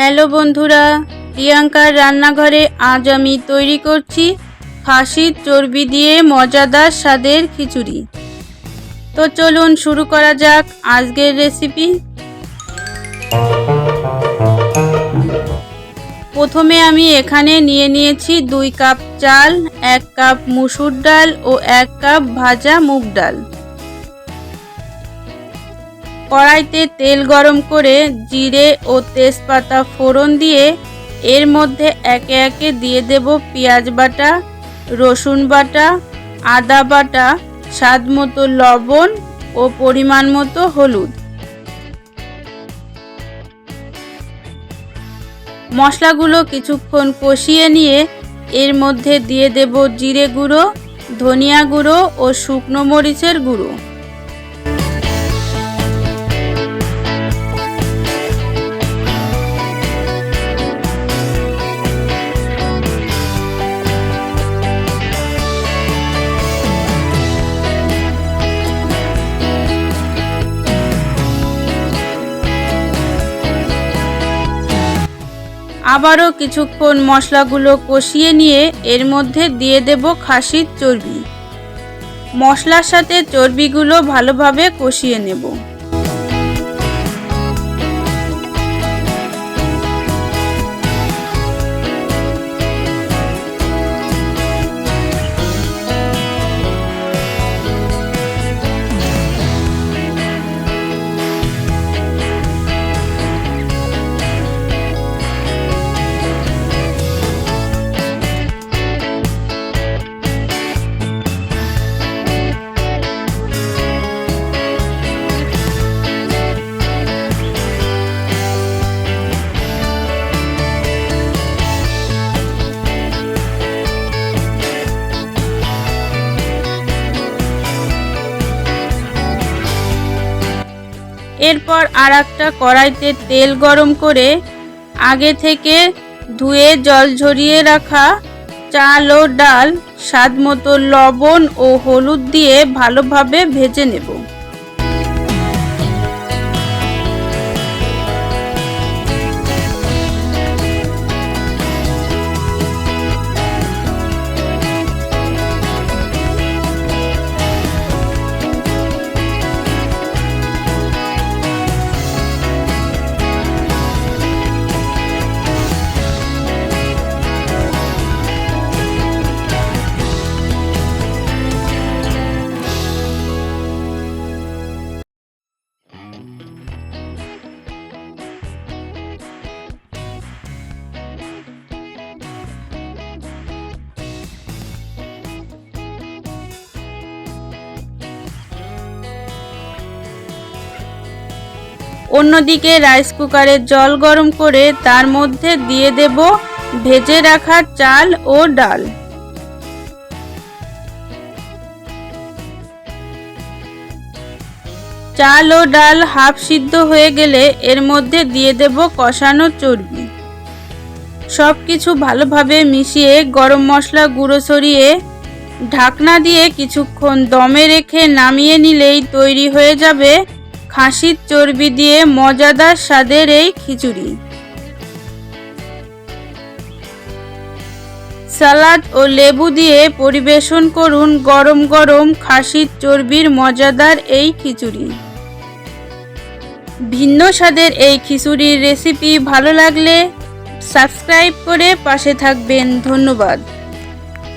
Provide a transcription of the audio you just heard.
Hello বন্ধুরা, প্রিয়াঙ্কার রান্নাঘরে আজ আমি তৈরি করছি খাসির চর্বি দিয়ে মজাদার স্বাদের খিচুড়ি। তো চলুন শুরু করা যাক আজকের রেসিপি। প্রথমে আমি এখানে নিয়ে নিয়েছি দুই কাপ চাল, এক কাপ মুসুর ডাল ও এক কাপ ভাজা মুগ ডাল। কড়াইতে তেল গরম করে জিরে ও তেজপাতা ফোড়ন দিয়ে এর মধ্যে একে একে দিয়ে দেব পেঁয়াজ বাটা, রসুন বাটা, আদা বাটা, স্বাদ মতো লবণ ও পরিমাণ মতো হলুদ। মশলাগুলো কিছুক্ষণ কষিয়ে নিয়ে এর মধ্যে দিয়ে দেব জিরে গুঁড়ো, ধনিয়া গুঁড়ো ও শুকনো মরিচের গুঁড়ো। আবারও কিছুক্ষণ মশলাগুলো কষিয়ে নিয়ে এর মধ্যে দিয়ে দেব খাসির চর্বি। মশলার সাথে চর্বিগুলো ভালোভাবে কষিয়ে নেব। এরপর আর একটা কড়াইতে তেল গরম করে আগে থেকে ধুয়ে জল ঝরিয়ে রাখা চাল ও ডাল স্বাদ মতো লবণ ও হলুদ দিয়ে ভালোভাবে ভেজে নেব। অন্যদিকে রাইস কুকারে জল গরম করে তার মধ্যে দিয়ে দেব ভেজে রাখা চাল ও ডাল। চাল ও ডাল হাফ সিদ্ধ হয়ে গেলে এর মধ্যে দিয়ে দেব কষানো চর্বি। সব কিছু ভালোভাবে মিশিয়ে গরম মশলা গুঁড়ো সরিয়ে ঢাকনা দিয়ে কিছুক্ষণ দমে রেখে নামিয়ে নিলেই তৈরি হয়ে যাবে খাসির চর্বি দিয়ে মজাদার স্বাদের এই খিচুড়ি। সালাদ ও লেবু দিয়ে পরিবেশন করুন গরম গরম খাসির চর্বির মজাদার এই খিচুড়ি। ভিন্ন স্বাদের এই খিচুড়ির রেসিপি ভালো লাগলে সাবস্ক্রাইব করে পাশে থাকবেন। ধন্যবাদ।